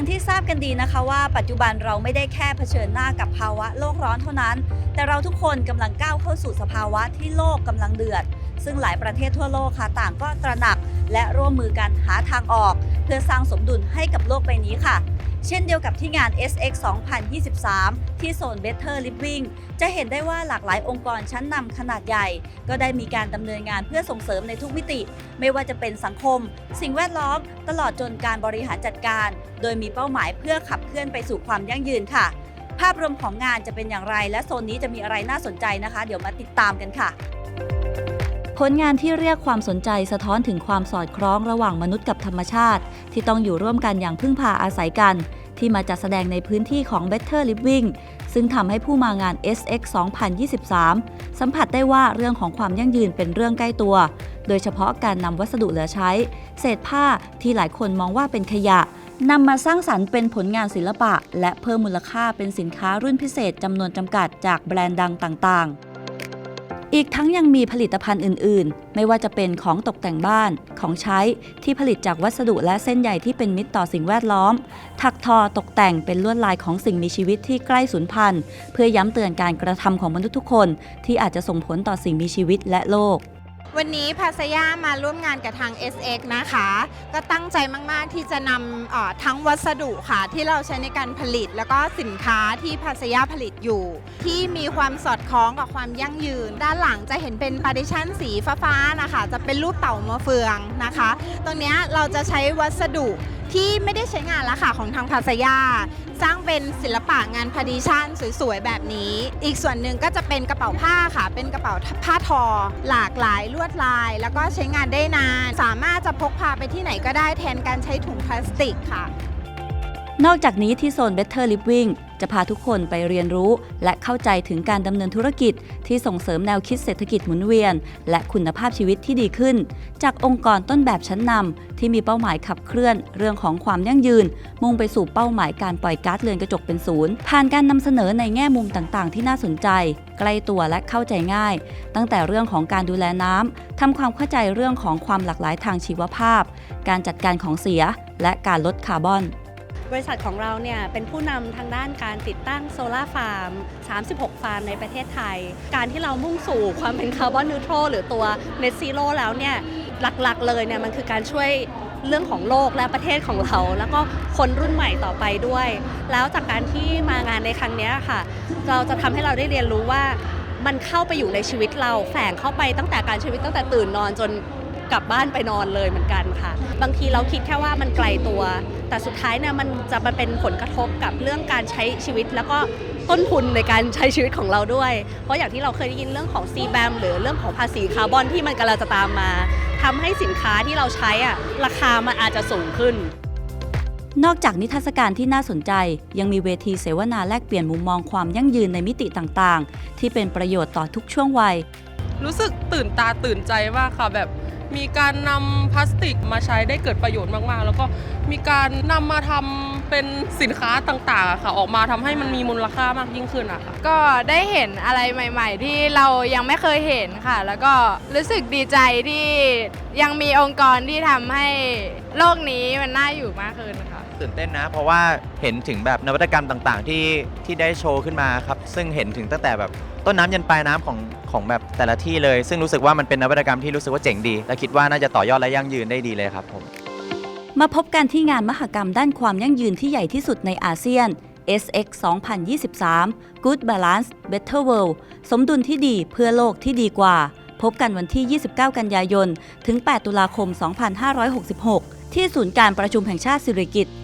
อย่างที่ทราบกันดีนะคะว่าปัจจุบันเราไม่ได้แค่เผชิญหน้ากับภาวะโลกร้อนเท่านั้น แต่เราทุกคนกำลังก้าวเข้าสู่สภาวะที่โลกกำลังเดือด ซึ่งหลายประเทศทั่วโลกค่ะต่างก็ตระหนัก และร่วมมือกันหาทางออก เพื่อสร้างสมดุลให้กับโลกใบนี้ค่ะ เช่นเดียวกับที่งาน SX 2023 ที่โซน Better Living จะเห็นได้ว่าหลากหลายองค์กรชั้นนำขนาดใหญ่ ก็ได้มีการดำเนินงานเพื่อส่งเสริมในทุกมิติ ไม่ว่าจะเป็นสังคม สิ่งแวดล้อม ตลอดจนการบริหารจัดการ โดยมีเป้าหมายเพื่อขับเคลื่อนไปสู่ความยั่งยืนค่ะ ภาพรวมของงานจะเป็นอย่างไร และโซนนี้จะมีอะไรน่าสนใจนะคะ เดี๋ยวมาติดตามกันค่ะ ผลงานที่เรียกความสนใจสะท้อนถึงความสอดคล้องระหว่างมนุษย์กับธรรมชาติ ที่ต้องอยู่ร่วมกันอย่างพึ่งพาอาศัยกัน ที่มาจัดแสดงในพื้นที่ของ Better Living ซึ่งทำให้ผู้มางาน SX 2023 สัมผัสได้ว่าเรื่องของความยั่งยืนเป็นเรื่องใกล้ตัว โดยเฉพาะการนำวัสดุเหลือใช้ เศษผ้าที่หลายคนมองว่าเป็นขยะนำมาสร้างสรรค์เป็นผลงานศิลปะ และเพิ่มมูลค่าเป็นสินค้ารุ่นพิเศษจำนวนจำกัดจากแบรนด์ดังต่างๆ อีกทั้งยังมีผลิตภัณฑ์อื่น ๆ ไม่ว่าจะเป็นของตกแต่งบ้าน ของใช้ที่ผลิตจากวัสดุและเส้นใยที่เป็นมิตรต่อสิ่งแวดล้อม ถักทอตกแต่งเป็นลวดลายของสิ่งมีชีวิตที่ใกล้สูญพันธุ์ เพื่อย้ำเตือนการกระทำของมนุษย์ทุกคน ที่อาจจะส่งผลต่อสิ่งมีชีวิตและโลก วันนี้พาสยามาร่วมงานกับทาง SX นะคะ ก็ตั้งใจมาก ๆ ที่จะนำทั้งวัสดุค่ะที่เราใช้ในการผลิต แล้วก็สินค้าที่พาสยาผลิตอยู่ ที่มีความสอดคล้องกับความยั่งยืน ด้านหลังจะเห็นเป็นพาร์ติชันสีฟ้า ๆ นะคะ จะเป็นรูปเต่ามะเฟืองนะคะ ตรงนี้เราจะใช้วัสดุ ที่ไม่ได้ใช้งานแล้วค่ะของทางภาสยา สร้างเป็นศิลปะงานพาดิชันสวยๆ แบบนี้ อีกส่วนหนึ่งก็จะเป็นกระเป๋าผ้าค่ะ เป็นกระเป๋าผ้าทอ หลากหลายลวดลาย แล้วก็ใช้งานได้นาน สามารถจะพกพาไปที่ไหนก็ได้แทนการใช้ถุงพลาสติกค่ะ นอกจากนี้ที่โซน Better Living จะพาทุกคนไปเรียนรู้และเข้าใจถึงการดำเนินธุรกิจ ที่ส่งเสริมแนวคิดเศรษฐกิจหมุนเวียน และคุณภาพชีวิตที่ดีขึ้น จากองค์กรต้นแบบชั้นนำที่มีเป้าหมายขับเคลื่อน เรื่องของความยั่งยืน มุ่งไปสู่เป้าหมายการปล่อยก๊าซเรือนกระจกเป็นศูนย์ผ่านการนำเสนอในแง่มุมต่างๆ ที่น่าสนใจ ใกล้ตัวและเข้าใจง่าย ตั้งแต่เรื่องของการดูแลน้ำทำความเข้าใจเรื่องของความหลากหลายทางชีวภาพ การจัดการของเสีย และการลดคาร์บอน บริษัทของเราเนี่ยเป็นผู้นำทางด้านการติดตั้งโซลาร์ฟาร์ม 36 ฟาร์มในประเทศไทย การที่เรามุ่งสู่ความเป็นคาร์บอนนิวทรัลหรือตัว Net Zero แล้วเนี่ยหลักๆเลยเนี่ยมันคือการช่วยเรื่องของโลกและประเทศของเรา แล้วก็คนรุ่นใหม่ต่อไปด้วย แล้วจากการที่มางานในครั้งนี้ค่ะ เราจะทำให้เราได้เรียนรู้ว่ามันเข้าไปอยู่ในชีวิตเราแฝงเข้าไปตั้งแต่การชีวิตตั้งแต่ตื่นนอนจน กลับบ้านไปนอนเลยเหมือนกันค่ะ บางทีเราคิดแค่ว่ามันไกลตัว แต่สุดท้ายเนี่ยมันจะมาเป็นผลกระทบกับเรื่องการใช้ชีวิต แล้วก็ต้นทุนในการใช้ชีวิตของเราด้วย เพราะอย่างที่เราเคยได้ยินเรื่องของ c b a m หรือเรื่องของภาษีคาร์บอนที่มันกำลังจะตามมาทำให้สินค้าที่เราใช้อะราคามันอาจจะสูงขึ้นนอกจากนิทรรศการที่น่าสนใจ ยังมีเวทีเสวนาแลกเปลี่ยนมุมมองความยั่งยืนในมิติต่างๆ ที่เป็นประโยชน์ต่อทุกช่วงวัย รู้สึกตื่นตาตื่นใจมากค่ะแบบ มีการนำพลาสติกมาใช้ได้เกิดประโยชน์มากๆ แล้วก็มีการนำมาทำเป็นสินค้าต่างๆอะค่ะ ออกมาทำให้มันมีมูลค่ามากยิ่งขึ้นอะค่ะ ก็ได้เห็นอะไรใหม่ ๆ ที่เรายังไม่เคยเห็นค่ะ แล้วก็รู้สึกดีใจที่ยังมีองค์กรที่ทำให้โลกนี้มันน่าอยู่มากขึ้นค่ะ ตื่นเต้นนะ เพราะว่าเห็นถึงแบบนวัตกรรมต่างๆ ที่ที่ได้โชว์ขึ้นมาครับ ซึ่งเห็นถึงตั้งแต่แบบ ต้นน้ำยันปลายน้ำของของแบบแต่ละที่เลย ซึ่งรู้สึกว่ามันเป็นนวัตกรรมที่รู้สึกว่าเจ๋งดี และคิดว่าน่าจะต่อยอดและยั่งยืนได้ดีเลยครับผม มาพบกันที่งานมหกรรมด้านความยั่งยืนที่ใหญ่ที่สุดในอาเซียน SX 2023 Good Balance Better World สมดุลที่ดีเพื่อโลกที่ดีกว่า พบกันวันที่ 29 กันยายน ถึง 8 ตุลาคม 2566 ที่ศูนย์การประชุมแห่งชาติสิริกิติ์